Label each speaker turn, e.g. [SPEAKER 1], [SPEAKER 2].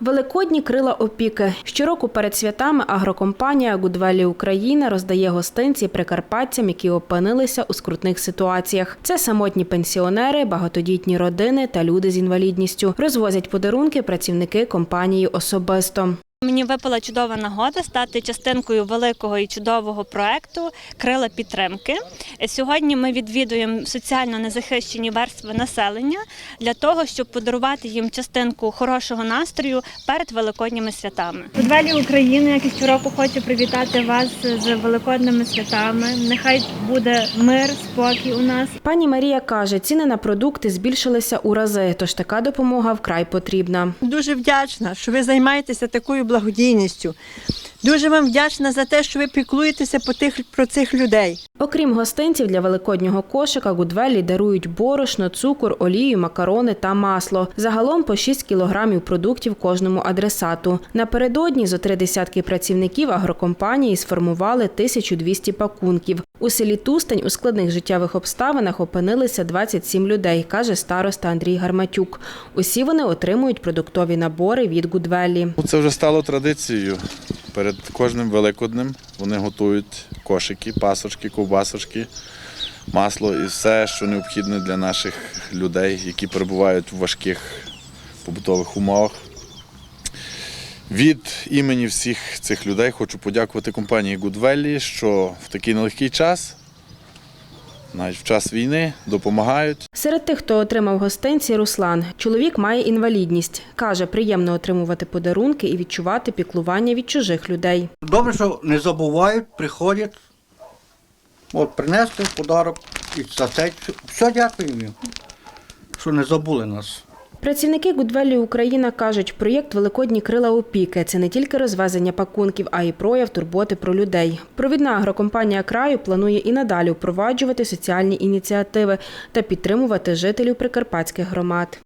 [SPEAKER 1] Великодні крила опіки. Щороку перед святами агрокомпанія Гудвелі Україна роздає гостинці прикарпатцям, які опинилися у скрутних ситуаціях. Це самотні пенсіонери, багатодітні родини та люди з інвалідністю. Розвозять подарунки працівники компанії особисто.
[SPEAKER 2] Мені випала чудова нагода стати частинкою великого і чудового проекту Крила підтримки. Сьогодні ми відвідуємо соціально незахищені верстви населення для того, щоб подарувати їм частинку хорошого настрою перед великодніми святами. Подвелі України, як і щороку, хочу привітати вас з великодними святами. Нехай буде мир, спокій у нас.
[SPEAKER 1] Пані Марія каже, ціни на продукти збільшилися у рази, тож така допомога вкрай потрібна.
[SPEAKER 3] Дуже вдячна, що ви займаєтеся такою благодійністю. Дуже вам вдячна за те, що ви піклуєтеся по тих, про цих людей.
[SPEAKER 1] Окрім гостинців для великоднього кошика, Гудвелі дарують борошно, цукор, олію, макарони та масло. Загалом по 6 кілограмів продуктів кожному адресату. Напередодні зо три десятки працівників агрокомпанії сформували 1200 пакунків. У селі Тустень у складних життєвих обставинах опинилися 27 людей, каже староста Андрій Гарматюк. Усі вони отримують продуктові набори від Гудвелі.
[SPEAKER 4] Це вже стало традицією. Перед кожним великоднем вони готують кошики, пасочки, ковбасочки, масло і все, що необхідне для наших людей, які перебувають в важких побутових умовах. Від імені всіх цих людей хочу подякувати компанії Good що в такий нелегкий час, навіть в час війни, допомагають.
[SPEAKER 1] Серед тих, хто отримав гостинці, Руслан. Чоловік має інвалідність. Каже, приємно отримувати подарунки і відчувати піклування від чужих людей.
[SPEAKER 5] Добре, що не забувають, приходять. От принесли подарок і за це все дякую їм, що не забули нас.
[SPEAKER 1] Працівники Гудвелі Україна кажуть, проєкт Великодні крила опіки це не тільки розвезення пакунків, а й прояв турботи про людей. Провідна агрокомпанія краю планує і надалі впроваджувати соціальні ініціативи та підтримувати жителів прикарпатських громад.